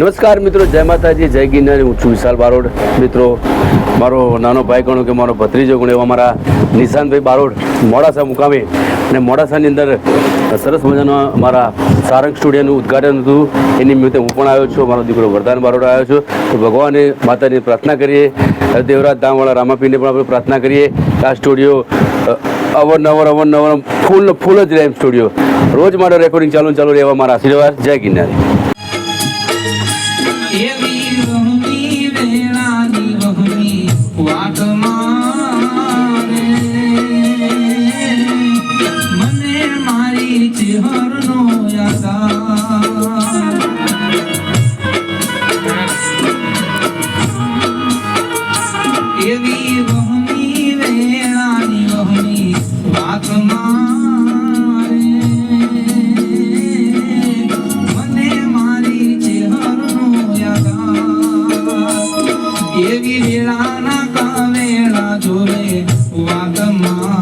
નમસ્કાર મિત્રો, જય માતાજી, જય ગિરનાર. હું છું વિશાલ બારોડ. મિત્રો, મારો નાનો ભાઈ ગણો કે મારો ભત્રીજો ગણો એવા મારા નિશાંતભાઈ બારોડ મોડાસા મુકામે. અને મોડાસાની અંદર સરસ મજાનો મારા સારંગ સ્ટુડિયોનું ઉદ્ઘાટન હતું. એ નિમિત્તે હું પણ આવ્યો છું. મારો દીકરો વરદાન બારોડ આવ્યો છું. તો ભગવાને માતાની પ્રાર્થના કરીએ. દેવરાજ ધામવાળા રામાપીને પણ આપણે પ્રાર્થના કરીએ આ સ્ટુડિયો અવરનવર અવરનવર, ફૂલ ફૂલ જ રહે સ્ટુડિયો. રોજ મારો રેકોર્ડિંગ ચાલુ ચાલુ રહેવા મારા આશીર્વાદ. જય ગિરનારી. કાવેળા જોવે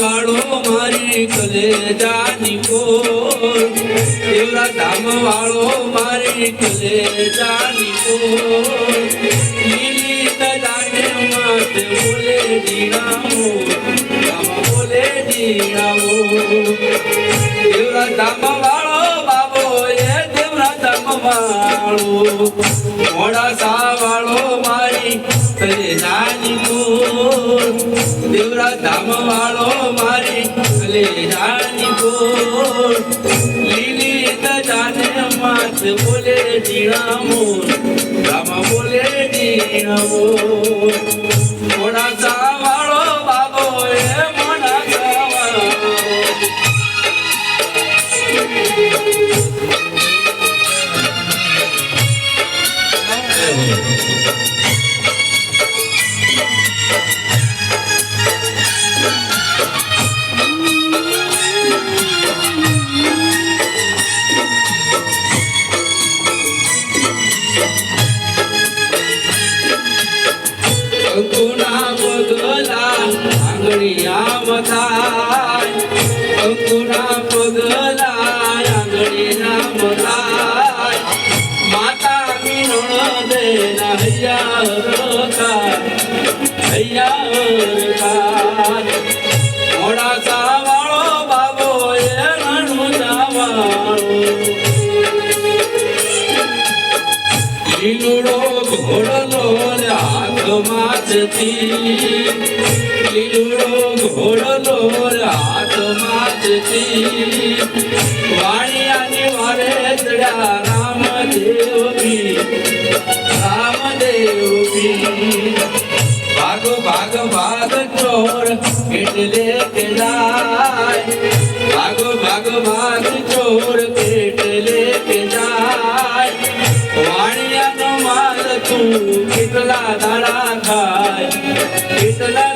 વાળો મારી કલેજાની કોર એવડા ધામ વાળો મારી કલેજાની કોર વાળો મોડાસા વાળો મારી કલેજાની કોર દેવરા ધામ વાળો મારી કલેજાની ગોળ લીલી તજાને માથ બોલે જીણામો રામ બોલે જીણામો મોડા સા અંકુના પગલા આંગળીયા મથાય અંકુના પગલા આંગળીના મથાય માતા મિનણ દે હૈયા રખા હૈયા રખા જતી લીલુડો ઘોડલો ને હાથમાં જતી વાણિયાની વારે ચડ્યા રામદેવજી રામદેવજી ભાગ ભાગ ભાગ ચોર એટલે કે જાય ભાગ ભાગ ભાગ ચોર એટલે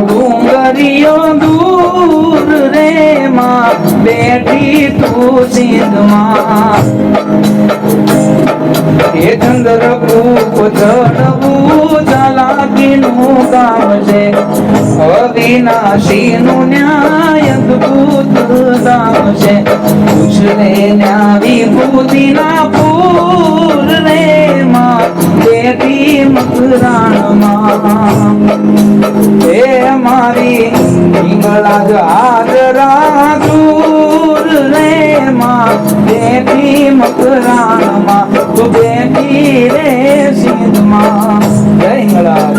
ડુંગરીયો દૂર રે માં, બેઠી તું સિંધમાં. એ ચંદ્ર કૂપ ચડવું ચાલાકીનું ગામ છે. અવિનાશી નું ન્યાય અદ્ભુત ગામ છે. પૂછ લે ન્યા વિભૂતિના પૂર હાજરા દૂર રે માં બેટી મકરાણમાં તું બેટી રે સિંધમાં. જય હિંગળા